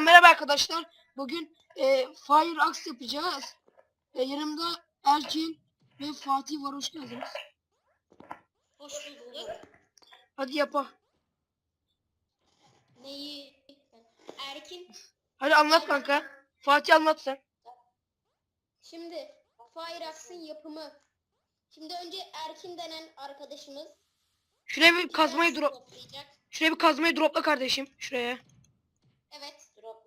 merhaba arkadaşlar. Bugün e, Fire Axe yapacağız. E, yanımda Erkin ve Fatih var. Hoş geldiniz. Hoş bulduk. Hadi yapa. Neyi? Erkin. Hadi anlat kanka. Fatih anlat sen. Şimdi Fireax'ın yapımı. Şimdi önce Erkin denen arkadaşımız Şuraya bir kazmayı drop. Şuraya bir kazmayı dropla kardeşim. Şuraya. Evet. Drop.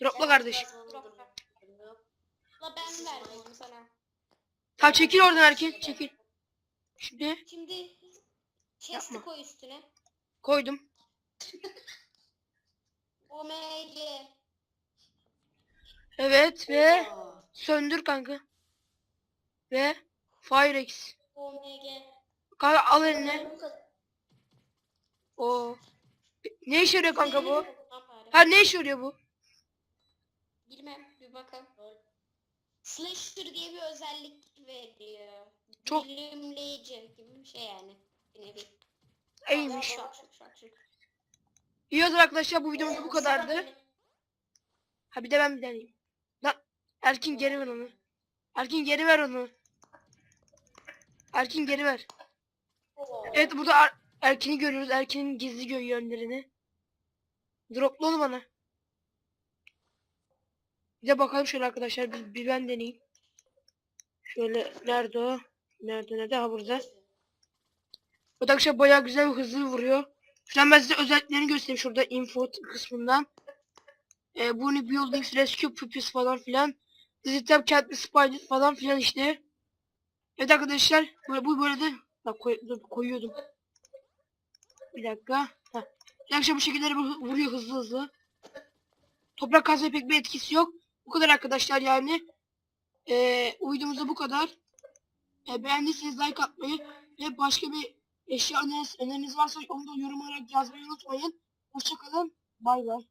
Dropla kardeşim. Drop. La ben verdim onu sana. Tamam çekil oradan Erkin. Çekil. Şimdi Şimdi chest'i Yapma. koy üstüne. koydum. OMG. Evet ve söndür kanka. Ve Fire Axe. OMG. Kanka al eline. O. Ne işe yarıyor kanka bu? Ha ne işe yarıyor bu? Bilmem bir bakalım. Slasher diye bir özellik veriyor. Çok- Dilimleyici gibi bir şey yani. Bir nevi. İyiymiş. Şak, şak, şak, şak. İyi o zaman arkadaşlar bu videomuz bu kadardı. Ha bir de ben bir deneyeyim. Lan Erkin geri ver onu. Erkin geri ver onu. Erkin geri ver. Evet burada Er- Erkin'i görüyoruz. Erkin'in gizli gö yönlerini. Dropla onu bana. Bir de bakalım şöyle arkadaşlar bir, bir ben deneyeyim. Şöyle nerede o? Nerede nerede? Ha burada. Bu da arkadaşlar bayağı güzel ve hızlı vuruyor. Şuradan ben size özelliklerini göstereyim şurada info kısmından. Ee, bu ne buildings, rescue puppies falan filan. Digital cat spider falan filan işte. Evet arkadaşlar bu, bu böyle de bak koy, dur, koyuyordum. Bir dakika. Arkadaşlar bu şekilde vu- vuruyor hızlı hızlı. Toprak kazma pek bir etkisi yok. Bu kadar arkadaşlar yani. Ee, bu videomuzda bu kadar. Ee, beğendiyseniz like atmayı ve başka bir eşya öneriniz, öneriniz varsa onu da yorum olarak yazmayı unutmayın. Hoşçakalın. Bay bay.